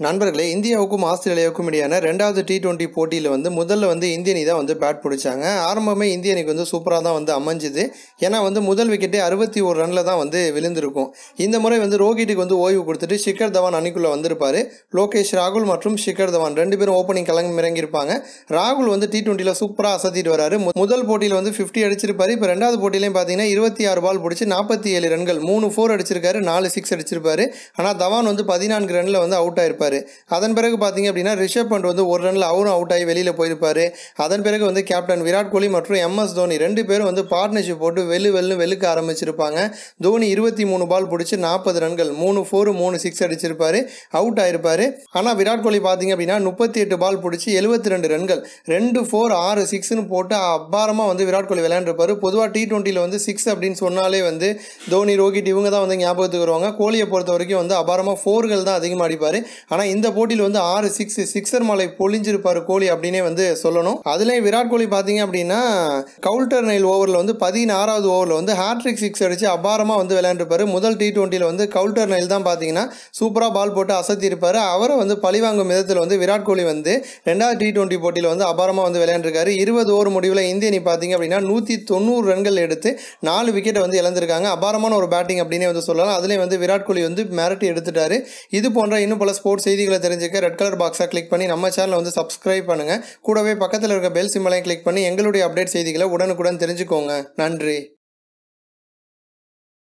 நண்பர்களே இந்தியாவுக்கும் ஆஸ்திரேலியாவுக்கும் இடையான ரெண்டாவது டி டுவெண்ட்டி போட்டியில் வந்து முதல்ல வந்து இந்திய அணி தான் வந்து பேட் பிடிச்சாங்க. ஆரம்பமே இந்திய அணிக்கு வந்து சூப்பராக தான் வந்து அமைஞ்சுது. ஏன்னா வந்து முதல் விக்கெட்டே அறுபத்தி ஒரு ரனில் தான் வந்து விழுந்திருக்கும். இந்த முறை வந்து ரோஹிட்டுக்கு வந்து ஓய்வு கொடுத்துட்டு ஷிக்கர் தவான் அணிக்குள்ளே வந்திருப்பார். லோகேஷ் ராகுல் மற்றும் ஷிக்கர் தவான் ரெண்டு பேரும் ஓப்பனிங் கிளம்பி இறங்கியிருப்பாங்க. ராகுல் வந்து டி டுவெண்ட்டியில் சூப்பராக அசத்திட்டு வராரு. முதல் போட்டியில் வந்து ஃபிஃப்டி அடிச்சிருப்பார். இப்போ ரெண்டாவது போட்டியிலையும் பார்த்தீங்கன்னா இருபத்தி ஆறு பால் பிடிச்சி நாற்பத்தி ஏழு ரன்கள் மூணு ஃபோர் அடிச்சிருக்காரு நாலு சிக்ஸ் அடிச்சிருப்பாரு. ஆனால் தவான் வந்து பதினான்கு ரனில் வந்து அவுட் ஆயிருப்பார். அதன் பிறகு பார்த்தீங்க அப்படின்னா ரிஷப் பண்ட் வந்து ஒரு ரனில் அவரும் அவுட் ஆகி வெளியில் போயிருப்பார். அதன் பிறகு வந்து கேப்டன் விராட் கோலி மற்றும் எம்எஸ் தோனி ரெண்டு பேரும் வந்து பார்ட்னர்ஷிப் போட்டு வெள்ளு வெள்ளு வெளுக்க ஆரம்பிச்சிருப்பாங்க. தோனி இருபத்தி மூணு பால் பிடிச்சி நாற்பது ரன்கள் மூணு ஃபோர் மூணு சிக்ஸ் அடிச்சிருப்பார். அவுட் ஆயிருப்பாரு. ஆனால் விராட் கோலி பார்த்தீங்க அப்படின்னா முப்பத்தி எட்டு பால் பிடிச்சி எழுபத்தி ரெண்டு ரன்கள் ரெண்டு ஃபோர் ஆறு சிக்ஸ்னு போட்டு அபாரமாக வந்து விராட் கோலி விளையாண்டுருப்பார். பொதுவாக டி டுவெண்ட்டியில் வந்து சிக்ஸ் அப்படின்னு சொன்னாலே வந்து தோனி ரோஹித் இவங்க தான் வந்து ஞாபகத்துக்கு வருவாங்க. கோலியை பொறுத்த வரைக்கும் வந்து அபாரமாக ஃபோர்கள் தான் அதிகமாக அடிப்பார். ஆனால் இந்த போட்டியில் வந்து ஆறு சிக்ஸ் சிக்ஸர் மலை பொழிஞ்சிருப்பார் கோலி அப்படின்னே வந்து சொல்லணும். அதுலேயும் விராட் கோலி பார்த்தீங்க அப்படின்னா கவுல்டர் நைல் ஓவரில் வந்து பதினாறாவது ஓவரில் வந்து ஹேட்ரிக் சிக்ஸ் அடித்து அபாரமாக வந்து விளையாண்டுருப்பாரு. முதல் டி டுவெண்ட்டியில் வந்து கவுல்டர் நைல் தான் பார்த்தீங்கன்னா சூப்பராக பால் போட்டு அசத்தியிருப்பாரு. அவரை வந்து பழிவாங்கும் விதத்தில் வந்து விராட் கோலி வந்து ரெண்டாவது டி டுவெண்ட்டி போட்டியில் வந்து அபாரமாக வந்து விளையாண்டுருக்காரு. இருபது ஓவர் முடிவில் இந்திய அணி பார்த்தீங்க அப்படின்னா நூற்றி தொண்ணூறு ரன்கள் எடுத்து நாலு விக்கெட்டை வந்து இழந்திருக்காங்க. அபாரமான ஒரு பேட்டிங் அப்படின்னே வந்து சொல்லலாம். அதுலேயும் வந்து விராட் கோலி வந்து மிரட்டி எடுத்துட்டாரு. இது போன்ற இன்னும் பல ஸ்போர்ட்ஸ் செய்திகளை தெரிஞ்சுக்க ரெட் கலர் பாக்ஸை கிளிக் பண்ணி நம்ம சேனலை வந்து சப்ஸ்கிரைப் பண்ணுங்கள் கூடவே பக்கத்தில் இருக்க பெல் சிம்பலையும் கிளிக் பண்ணி எங்களுடைய அப்டேட் செய்திகளை உடனுக்குடன் தெரிஞ்சுக்கோங்க. நன்றி.